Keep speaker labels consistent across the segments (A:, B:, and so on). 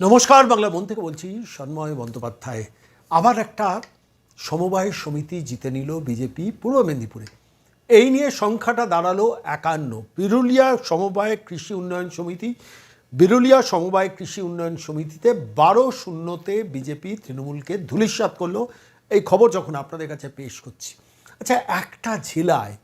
A: নমস্কার, বাংলা মন থেকে বলছি সন্ময় বন্দ্যোপাধ্যায়। আবার একটা সমবায় সমিতি জিতে নিল বিজেপি পূর্ব মেদিনীপুরে। এই নিয়ে সংখ্যাটা দাঁড়াল একান্ন। বিরুলিয়া সমবায় কৃষি উন্নয়ন সমিতি, বিরুলিয়া সমবায় কৃষি উন্নয়ন সমিতিতে বারো শূন্যতে বিজেপি তৃণমূলকে ধূলিসাৎ করল। এই খবর যখন আপনাদের কাছে পেশ করছি। আচ্ছা একটা জেলায়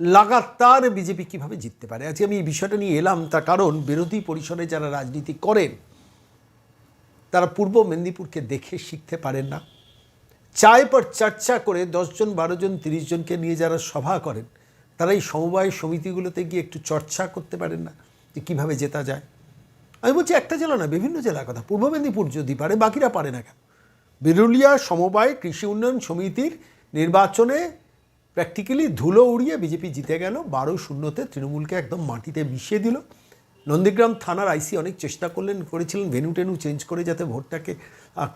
A: লাগাতার বিজেপি কীভাবে জিততে পারে? আজকে আমি এই বিষয়টা নিয়ে এলাম, তার কারণ বিরোধী পরিসরে যারা রাজনীতি করেন তারা পূর্ব মেদিনীপুরকে দেখে শিখতে পারেন না। চায় পর চর্চা করে দশজন বারো জন তিরিশ জনকে নিয়ে যারা সভা করেন, তারা এই সমবায় সমিতিগুলোতে গিয়ে একটু চর্চা করতে পারেন না যে কীভাবে জেতা যায়। আমি বলছি একটা জেলা না বিভিন্ন জেলার কথা। পূর্ব মেদিনীপুর যদি পারে, বাকিরা পারে না কেন? বিরুলিয়া সমবায় কৃষি উন্নয়ন সমিতির নির্বাচনে প্র্যাকটিক্যালি ধুলো উড়িয়ে বিজেপি জিতে গেল। বারো শূন্যতে তৃণমূলকে একদম মাটিতে মিশিয়ে দিল। নন্দীগ্রাম থানার আইসি অনেক চেষ্টা করলেন, করেছিলেন ভেনু টেনু চেঞ্জ করে যাতে ভোটটাকে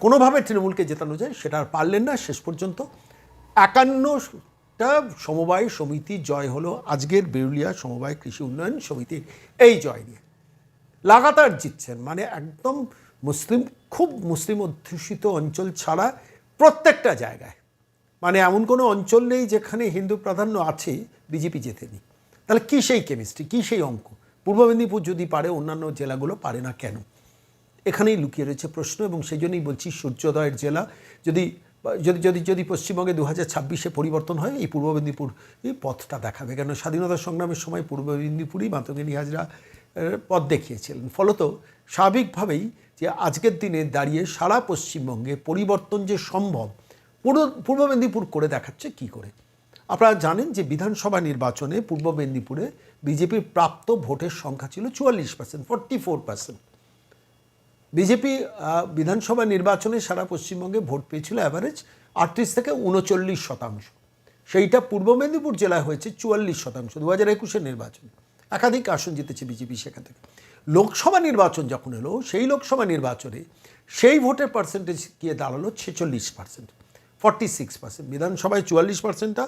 A: কোনোভাবে তৃণমূলকে জেতানো যায়, সেটা আর পারলেন না শেষ পর্যন্ত। একান্নটা সমবায় সমিতি জয় হলো আজকের বিরুলিয়া সমবায় কৃষি উন্নয়ন সমিতির এই জয় নিয়ে। লাগাতার জিতছেন মানে একদম মুসলিম, খুব মুসলিম অধ্যুষিত অঞ্চল ছাড়া প্রত্যেকটা জায়গায়। মানে এমন কোনো অঞ্চল নেই যেখানে হিন্দু প্রাধান্য আছে, বিজেপি জেতেনি। তাহলে কী সেই কেমিস্ট্রি, কী সেই অঙ্ক? পূর্ব মেদিনীপুর যদি পারে, অন্যান্য জেলাগুলো পারে না কেন? এখানেই লুকিয়ে রয়েছে প্রশ্ন এবং সেই জন্যই বলছি সূর্যোদয়ের জেলা যদি যদি যদি যদি পশ্চিমবঙ্গে দু হাজার ছাব্বিশে পরিবর্তন হয়, এই পূর্ব মেদিনীপুর পথটা দেখাবে। কেন? স্বাধীনতা সংগ্রামের সময় পূর্ব মেদিনীপুরই মাতঙ্গিনী হাজরা পথ দেখিয়েছিলেন। ফলত স্বাভাবিকভাবেই যে আজকের দিনে দাঁড়িয়ে সারা পশ্চিমবঙ্গে পরিবর্তন যে সম্ভব, পূর্ব পূর্ব মেদিনীপুর করে দেখাচ্ছে কি করে? আপনারা জানেন যে বিধানসভা নির্বাচনে পূর্ব মেদিনীপুরে বিজেপির প্রাপ্ত ভোটের সংখ্যা ছিল চুয়াল্লিশ percent forty four percent BJP বিধানসভা নির্বাচনে সারা পশ্চিমবঙ্গে ভোট পেয়েছিল অ্যাভারেজ আটত্রিশ থেকে উনচল্লিশ শতাংশ। সেইটা পূর্ব মেদিনীপুর জেলায় হয়েছে চুয়াল্লিশ শতাংশ দু হাজার একুশের নির্বাচন। একাধিক আসন জিতেছে বিজেপি সেখান থেকে। লোকসভা নির্বাচন যখন এলো, সেই লোকসভা নির্বাচনে সেই ভোটের পার্সেন্টেজ গিয়ে দাঁড়াল ছেচল্লিশ পার্সেন্ট ফর্টি সিক্স পার্সেন্ট বিধানসভায় চুয়াল্লিশ পার্সেন্টটা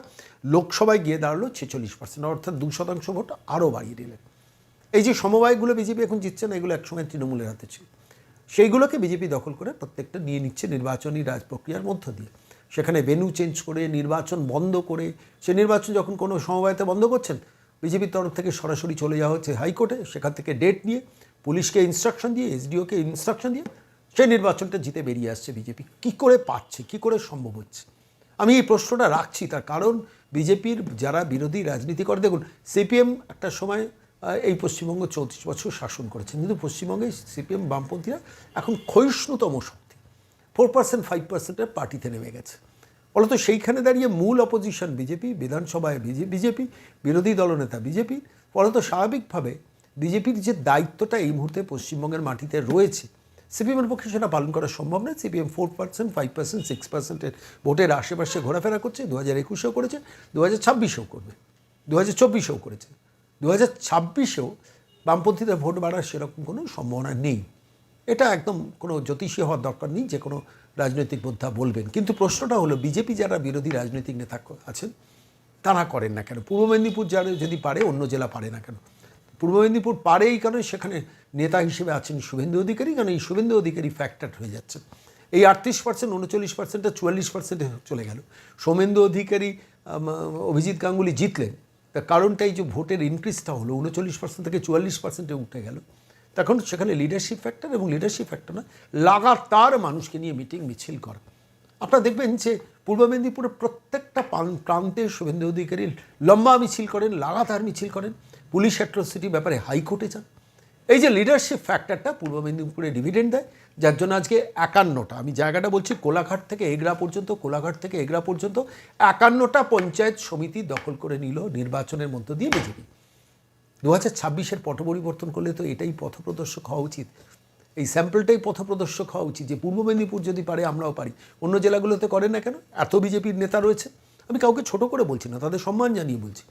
A: লোকসভায় গিয়ে দাঁড়াল ছেচল্লিশ পার্সেন্ট অর্থাৎ দু শতাংশ ভোট আরও বাড়িয়ে দিলেন। এই যে সমবায়গুলো বিজেপি এখন জিতছে না, এগুলো একসময় তৃণমূলের হাতে ছিল। সেইগুলোকে বিজেপি দখল করে প্রত্যেকটা নিয়ে নিচ্ছে নির্বাচনী রাজ প্রক্রিয়ার মধ্য দিয়ে। সেখানে ভেনু চেঞ্জ করে, নির্বাচন বন্ধ করে, সে নির্বাচন যখন কোনো সমবায়তে বন্ধ করছেন, বিজেপির তরফ থেকে সরাসরি চলে যাওয়া হচ্ছে হাইকোর্টে। সেখান থেকে ডেট নিয়ে পুলিশকে ইনস্ট্রাকশন দিয়ে এসডিওকে ইনস্ট্রাকশন দিয়ে সেই নির্বাচনটা জিতে বেরিয়ে আসছে বিজেপি। কী করে পাচ্ছে? কী করে সম্ভব হচ্ছে? আমি এই প্রশ্নটা রাখছি, তার কারণ বিজেপির যারা বিরোধী রাজনীতি করে, দেখুন, সিপিএম একটা সময় এই পশ্চিমবঙ্গ চৌত্রিশ বছর শাসন করেছেন। কিন্তু পশ্চিমবঙ্গে সিপিএম বামপন্থীরা এখন ক্ষয়িষ্ণুতম শক্তি। ফোর পার্সেন্ট, ফাইভ পার্সেন্টের পার্টিতে নেমে গেছে। ফলত সেইখানে দাঁড়িয়ে মূল অপোজিশন বিজেপি, বিধানসভায় বিজেপি, বিরোধী দলনেতা বিজেপি। ফলত স্বাভাবিকভাবে বিজেপির যে দায়িত্বটা এই মুহূর্তে পশ্চিমবঙ্গের মাটিতে রয়েছে সিপিএমের পক্ষে সেটা পালন করা সম্ভব নয়। CPM four percent five percent six পার্সেন্টের ভোটের আশেপাশে ঘোরাফেরা করছে দু হাজার একুশেও করেছে দু হাজার ছাব্বিশেও করবে দু হাজার চব্বিশেও করেছে দু হাজার ছাব্বিশেও বামপন্থীদের ভোট বাড়ার সেরকম কোনো সম্ভাবনা নেই। এটা একদম কোনো জ্যোতিষী হওয়ার দরকার নেই, যে কোনো রাজনৈতিক বোদ্ধা বলবেন। কিন্তু প্রশ্নটা হলো, বিজেপি যারা বিরোধী রাজনৈতিক নেতা আছেন, তারা করেন না কেন? পূর্ব মেদিনীপুর যারা যদি পারে, অন্য জেলা পারে না কেন? পূর্ব মেদিনীপুর পারে এই কারণে সেখানে নেতা হিসেবে আছেন শুভেন্দু অধিকারী? কারণ এই শুভেন্দু অধিকারী ফ্যাক্টর হয়ে যাচ্ছেন এই আটত্রিশ পার্সেন্ট উনচল্লিশ পার্সেন্টটা চুয়াল্লিশ পার্সেন্টে চলে গেল। সৌমেন্দু অধিকারী অভিজিৎ গাঙ্গুলি জিতলেন। তার কারণটা এই যে ভোটের ইনক্রিজটা হলো, উনচল্লিশ পার্সেন্ট থেকে চুয়াল্লিশ পার্সেন্টে উঠে গেল। তখন সেখানে লিডারশিপ ফ্যাক্টর এবং লিডারশিপ ফ্যাক্টর না, লাগাতার মানুষকে নিয়ে মিটিং মিছিল করা। আপনারা দেখবেন যে পূর্ব মেদিনীপুরের প্রত্যেকটা প্রান্তে শুভেন্দু অধিকারী লম্বা মিছিল করেন, লাগাতার মিছিল করেন। পুলিশ অ্যাট্রোসিটি ব্যাপারে হাইকোর্টে যান। এই যে লিডারশিপ ফ্যাক্টরটা পূর্ব মেদিনীপুরে ডিভিডেন্ড দেয়, যার জন্য আজকে একান্নটা, আমি জায়গাটা বলছি কোলাঘাট থেকে এগরা পর্যন্ত, কোলাঘাট থেকে এগরা পর্যন্ত, একান্নটা পঞ্চায়েত সমিতি দখল করে নিল নির্বাচনের মধ্য দিয়ে বিজেপি। দু হাজার ছাব্বিশের পট পরিবর্তন করলে তো এটাই পথপ্রদর্শক হওয়া উচিত। এই স্যাম্পলটাই পথপ্রদর্শক হওয়া উচিত যে পূর্ব মেদিনীপুর যদি পারে, আমরাও পারি। অন্য জেলাগুলোতে করে না কেন? এত বিজেপির নেতা রয়েছে। আমি কাউকে ছোট করে বলছি না, তাদের সম্মান জানিয়ে বলছি।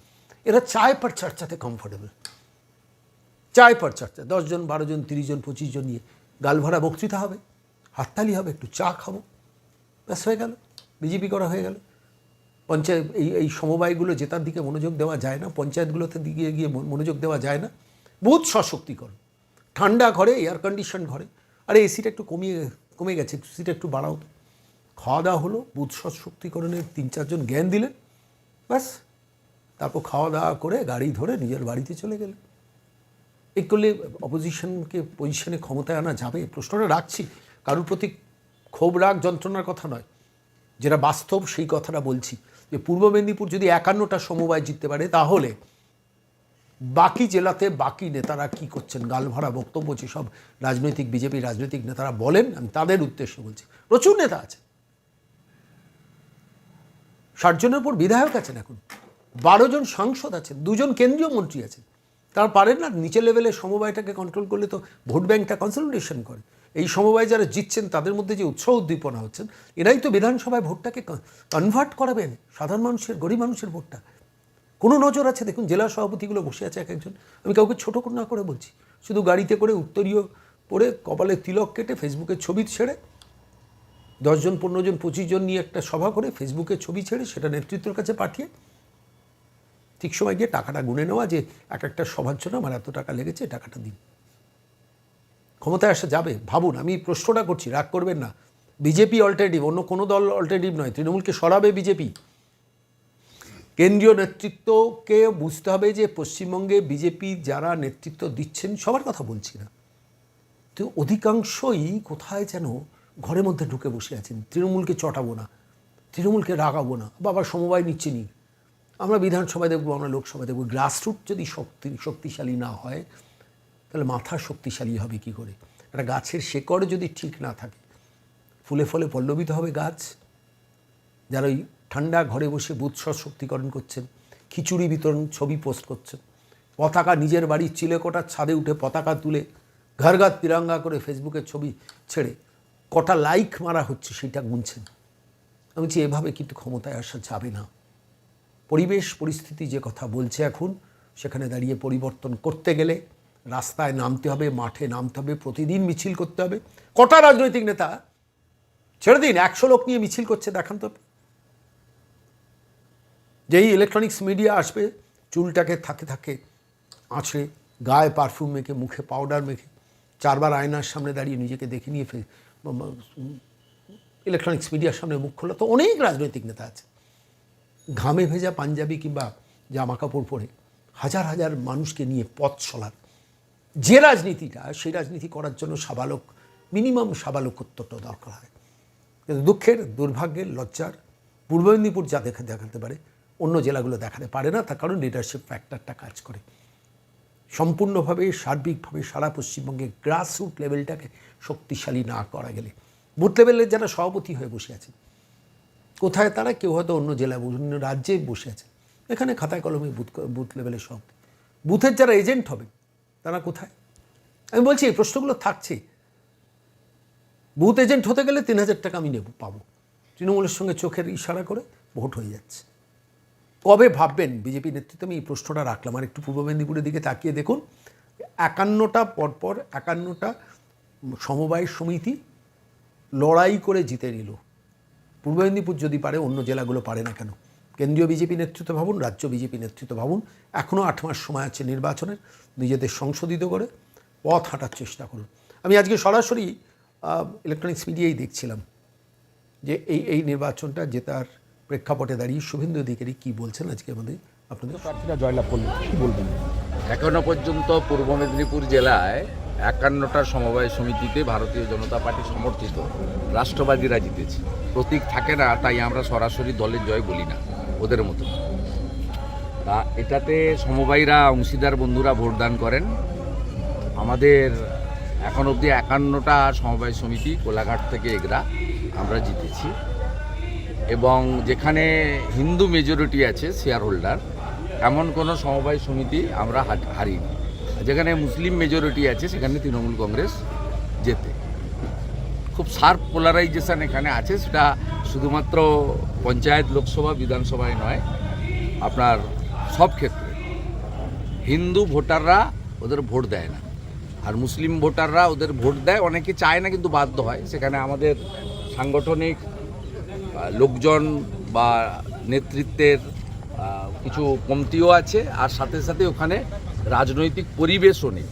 A: এরা চায় পার চর্চাতে কমফোর্টেবল চায় পার চর্চা। দশজন বারো জন, তিরিশ জন, পঁচিশ জন নিয়ে গাল ভরা বক্তৃতা হবে, হাততালি হবে, একটু চা খাব। ব্যাস হয়ে গেল। বিজেপি করা হয়ে গেল। পঞ্চায়েত, এই এই সমবায়গুলো জেতার দিকে মনোযোগ দেওয়া যায় না, পঞ্চায়েতগুলোতে দিকে গিয়ে মনোযোগ দেওয়া যায় না। বহুত সশক্তিকরণ। ঠান্ডা ঘরে এয়ার কন্ডিশন ঘরে। আরে এসিটা একটু কমিয়ে, কমে গেছে এসিটা একটু বাড়াও। খাওয়া দাওয়া হলো, বুধ সশক্তিকরণের তিন চারজন জ্ঞান দিলেন। ব্যাস। তারপর খাওয়া দাওয়া করে গাড়ি ধরে নিজের বাড়িতে চলে গেলেন এই করলে অপোজিশনকে পজিশনে ক্ষমতায় আনা যাবে প্রশ্নটা রাখছি। কারোর প্রতি ক্ষোভ রাগ যন্ত্রণার কথা নয়। যেটা বাস্তব সেই কথাটা বলছি। যে পূর্ব মেদিনীপুর যদি একান্নটা সমবায় জিততে পারে, তাহলে বাকি জেলাতে বাকি নেতারা কি করছেন? গালভরা বক্তব্য সব রাজনৈতিক বিজেপি রাজনৈতিক নেতারা বলেন, আমি তাদের উদ্দেশ্যে বলছি। প্রচুর নেতা আছে। ষাট জনের উপর বিধায়ক আছেন এখন। বারো জন সাংসদ আছেন দুজন কেন্দ্রীয় মন্ত্রী আছেন তারা পারেন না নিচে লেভেলে সমবায়টাকে কন্ট্রোল করলে তো ভোট ব্যাংকটা কনসলিডেশন করে। এই সমবায় যারা জিতছেন, তাদের মধ্যে যে উৎসাহ উদ্দীপনা হচ্ছেন, এরাই তো বিধানসভায় ভোটটাকে কনভার্ট করাবেন, সাধারণ মানুষের, গরিব মানুষের ভোটটা। কোনো নজর আছে? দেখুন, জেলা সভাপতিগুলো বসে আছে এক একজন। আমি কাউকে ছোটো না করে বলছি, শুধু গাড়িতে করে উত্তরীয় পরে কপালে তিলক কেটে ফেসবুকে ছবি ছেড়ে দশজন পনেরো জন, পঁচিশ জন নিয়ে একটা সভা করে ফেসবুকে ছবি ছেড়ে সেটা নেতৃত্বের কাছে পাঠিয়ে ঠিক সময় গিয়ে টাকাটা গুনে নেওয়া যে এক একটা সভার জন্য আমার এত টাকা লেগেছে, টাকাটা দিন। ক্ষমতায় আসা যাবে, ভাবুন, আমি প্রশ্নটা করছি, রাগ করবেন না। বিজেপি অল্টারনেটিভ অন্য কোনো দল অল্টারনেটিভ নয়, তৃণমূলকে সরাবে বিজেপি। কেন্দ্রীয় নেতৃত্বকে বুঝতে হবে যে পশ্চিমবঙ্গে বিজেপি যারা নেতৃত্ব দিচ্ছেন, সবার কথা বলছি না। তো অধিকাংশই কোথায় যেন ঘরের মধ্যে ঢুকে বসে আছেন, তৃণমূলকে চটাবো না, তৃণমূলকে রাগাবো না, বাবা সমবায় নিচ্ছে নি আমরা বিধানসভায় দেখব, আমরা লোকসভায় দেখব। গ্রাসরুট যদি শক্তি, শক্তিশালী না হয়, তাহলে মাথা শক্তিশালী হবে কি করে? একটা গাছের শেকড় যদি ঠিক না থাকে, ফুলে ফলে পল্লবিত হবে গাছ। যারা ওই ঠান্ডা ঘরে বসে বুথ শক্তিকরণ করছেন, খিচুড়ি বিতরণ ছবি পোস্ট করছেন, পতাকা নিজের বাড়ির চিলেকোটার ছাদে উঠে পতাকা তুলে ঘরগাত তিরঙ্গা করে ফেসবুকে ছবি ছেড়ে কটা লাইক মারা হচ্ছে সেটা গুনছেন। আমি বলছি, এভাবে কিন্তু ক্ষমতায় আসা যাবে না। পরিবেশ পরিস্থিতি যে কথা বলছে এখন, সেখানে দাঁড়িয়ে পরিবর্তন করতে গেলে রাস্তায় নামতে হবে, মাঠে নামতে হবে, প্রতিদিন মিছিল করতে হবে। কটা রাজনৈতিক নেতা ছেড়ে দিন, একশো লোক নিয়ে মিছিল করছে, দেখান তো। যেই ইলেকট্রনিক্স মিডিয়া আসবে, চুলটাকে থাকে থাকে আঁচড়ে, গায়ে পারফিউম মেখে, মুখে পাউডার মেখে, চারবার আয়নার সামনে দাঁড়িয়ে নিজেকে দেখে নিয়ে ফে ইলেকট্রনিক্স মিডিয়ার সামনে মুখ খোলা। তো অনেক রাজনৈতিক নেতা আছে। ঘামে ভেজা পাঞ্জাবি কিংবা জামা কাপড় পরে হাজার হাজার মানুষকে নিয়ে পথ চলার। যে রাজনীতিটা, সেই রাজনীতি করার জন্য সাবালক, মিনিমাম সাবালকত্বটা দরকার হয়। কিন্তু দুঃখের, দুর্ভাগ্যের, লজ্জার, পূর্ব মেদিনীপুর যা দেখা, দেখাতে পারে, অন্য জেলাগুলো দেখাতে পারে না, তার কারণ লিডারশিপ ফ্যাক্টরটা কাজ করে। সম্পূর্ণভাবে, সার্বিকভাবে সারা পশ্চিমবঙ্গে গ্রাসরুট লেভেলটাকে শক্তিশালী না করা গেলে। বুথ লেভেলের যারা সভাপতি হয়ে বসে আছেন কোথায় তারা, কেউ হয়তো অন্য জেলায় অন্য রাজ্যে বসে আছে এখানে খাতায় কলমে বুথ বুথ লেভেলের সব। বুথের যারা এজেন্ট হবে, তারা কোথায়? আমি বলছি, এই প্রশ্নগুলো থাকছে। বুথ এজেন্ট হতে গেলে তিন হাজার টাকা আমি নেব, পাবো। তৃণমূলের সঙ্গে চোখের ইশারা করে ভোট হয়ে যাচ্ছে। কবে ভাববেন? বিজেপি নেতৃত্বে আমি এই প্রশ্নটা রাখলাম। আর একটু পূর্ব মেদিনীপুরের দিকে তাকিয়ে দেখুন, একান্নটা পরপর, একান্নটা সমবায় সমিতি লড়াই করে জিতে নিল। পূর্ব মেদিনীপুর যদি পারে অন্য জেলাগুলো পারে না কেন? কেন্দ্রীয় বিজেপি নেতৃত্ব ভাবুন রাজ্য বিজেপি নেতৃত্ব ভাবুন এখনও আট মাস সময় আছে নির্বাচনের নিজেদের সংশোধিত করে পথ হাঁটার চেষ্টা করুন। আমি আজকে সরাসরি ইলেকট্রনিক্স মিডিয়াই দেখছিলাম যে এই এই নির্বাচনটা জেতার প্রেক্ষাপটে দাঁড়িয়ে শুভেন্দু অধিকারী কী বলছেন আজকে আমাদের আপনাদের?
B: প্রার্থীরা জয়লাভ করলেন কি বলবেন?
C: এখনও পর্যন্ত পূর্ব মেদিনীপুর জেলায় একান্নটা সমবায় সমিতিতে ভারতীয় জনতা পার্টি সমর্থিত। রাষ্ট্রবাদীরা জিতেছে। প্রতীক থাকে না, তাই আমরা সরাসরি দলের জয় বলি না, ওদের মতো। তা এটাতে সমবায়ীরা, অংশীদার বন্ধুরা ভোটদান করেন। আমাদের এখন অবধি একান্নটা সমবায় সমিতি, কোলাঘাট থেকে এগরা, আমরা জিতেছি। এবং যেখানে হিন্দু মেজরিটি আছে শেয়ার হোল্ডার এমন কোনো সমবায় সমিতি আমরা হারিনি। যেখানে মুসলিম মেজরিটি আছে, সেখানে তৃণমূল কংগ্রেস যেতে খুব শার্প পোলারাইজেশন এখানে আছে, সেটা শুধুমাত্র পঞ্চায়েত লোকসভা, বিধানসভায় নয়, আপনার সব ক্ষেত্রে। হিন্দু ভোটাররা ওদের ভোট দেয় না, আর মুসলিম ভোটাররা ওদের ভোট দেয়। অনেকে চায় না, কিন্তু বাধ্য হয়। সেখানে আমাদের সাংগঠনিক লোকজন বা নেতৃত্বের কিছু কমতিও আছে, আর সাথে সাথে ওখানে রাজনৈতিক পরিবেশও নেই।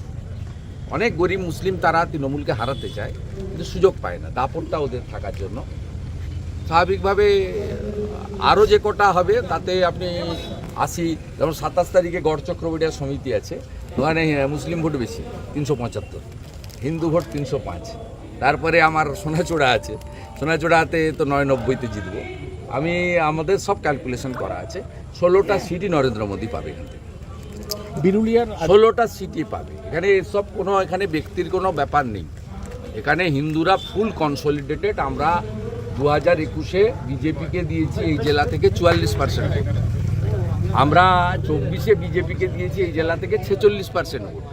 C: অনেক গরিব মুসলিম তারা তৃণমূলকে হারাতে চায়, কিন্তু সুযোগ পায় না, দাপটটা ওদের থাকার জন্য। স্বাভাবিকভাবে আরও যে কটা হবে, তাতে আপনি আসি যেমন সাতাশ তারিখে গড় চক্রবর্তীর সমিতি আছে, ওখানে মুসলিম ভোট বেশি, তিনশো পঁচাত্তর। হিন্দু ভোট তিনশো পাঁচ। তারপরে আমার সোনাচোড়া আছে, সোনাচোড়াতে তো নয় নব্বইতে জিতবো। আমি, আমাদের সব ক্যালকুলেশন করা আছে, ষোলোটা সিটই নরেন্দ্র মোদী পাবে এখান থেকে।
B: বিরুলিয়ার
C: ষোলোটা সিটই পাবে। এখানে এসব কোনো, এখানে ব্যক্তির কোনো ব্যাপার নেই। এখানে হিন্দুরা ফুল কনসলিডেটেড। আমরা দু হাজার একুশে বিজেপিকে দিয়েছি, এই জেলা থেকে চুয়াল্লিশ পার্সেন্ট ভোট। আমরা চব্বিশে বিজেপিকে দিয়েছি, এই জেলা থেকে ছেচল্লিশ পার্সেন্ট ভোট।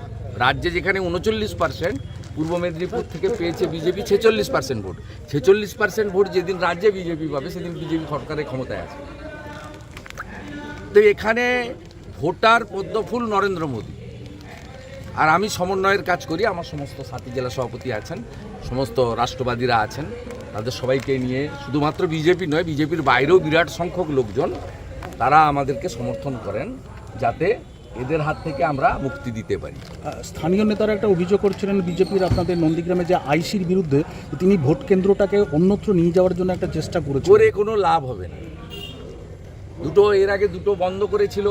C: রাজ্যে যেখানে উনচল্লিশ পার্সেন্ট, পূর্ব মেদিনীপুর থেকে পেয়েছে বিজেপি ছেচল্লিশ পার্সেন্ট ভোট। ছেচল্লিশ পার্সেন্ট ভোট যেদিন রাজ্যে বিজেপি পাবে, সেদিন বিজেপি সরকারের ক্ষমতায় আছে তো এখানে ভোটার পদ্মফুল নরেন্দ্র মোদী। আর আমি সমন্বয়ের কাজ করি আমার সমস্ত সাথী জেলা সভাপতি আছেন সমস্ত রাষ্ট্রবাদীরা আছেন তাদের সবাইকে নিয়ে শুধুমাত্র বিজেপি নয় বিজেপির বাইরেও বিরাট সংখ্যক লোকজন তারা আমাদেরকে সমর্থন করেন যাতে এদের হাত থেকে আমরা মুক্তি দিতে পারি।
B: স্থানীয় নেতারা একটা অভিযোগ করছিলেন বিজেপির আপনাদের নন্দীগ্রামে যে আইসির বিরুদ্ধে তিনি ভোট কেন্দ্রটাকে অন্যত্র নিয়ে যাওয়ার জন্য একটা চেষ্টা করেছেন
C: করে কোনো লাভ হবে না। দুটো এর আগে দুটো বন্ধ করেছিল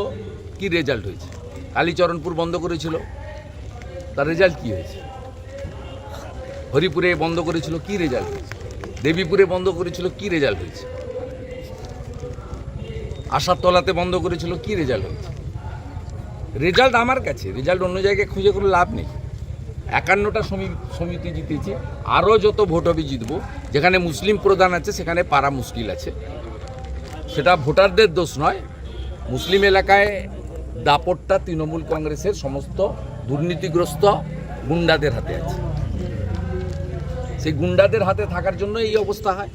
C: কি রেজাল্ট হয়েছে? কালীচরণপুর বন্ধ করেছিল। তার রেজাল্ট কি হয়েছে? হরিপুরে বন্ধ করেছিল, কি রেজাল্ট হয়েছে? দেবীপুরে বন্ধ করেছিল, কি রেজাল্ট হয়েছে? আশারতলাতে বন্ধ করেছিল, কি রেজাল্ট হয়েছে? রেজাল্ট আমার কাছে রেজাল্ট অন্য জায়গায় খুঁজে কোনো লাভ নেই। একান্নটা সমিতি জিতেছি, আরও যত ভোট হবে জিতবো, যেখানে মুসলিম প্রধান আছে, সেখানে পারা মুশকিল আছে। সেটা ভোটারদের দোষ নয়, মুসলিম এলাকায় দাপটটা তৃণমূল কংগ্রেসের সমস্ত দুর্নীতিগ্রস্ত গুন্ডাদের হাতে আছে। সেই গুন্ডাদের হাতে থাকার জন্য এই অবস্থা হয়।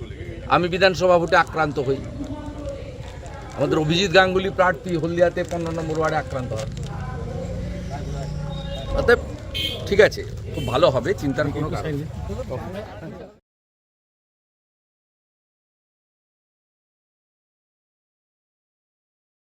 C: আমি বিধানসভা ভোটে আক্রান্ত হই। আমাদের অভিজিৎ গাঙ্গুলি প্রার্থী হলদিয়াতে পনেরো নম্বর ওয়ার্ডে আক্রান্ত হয়। অতএব ঠিক আছে, খুব ভালো হবে, চিন্তার কোনো কারণ।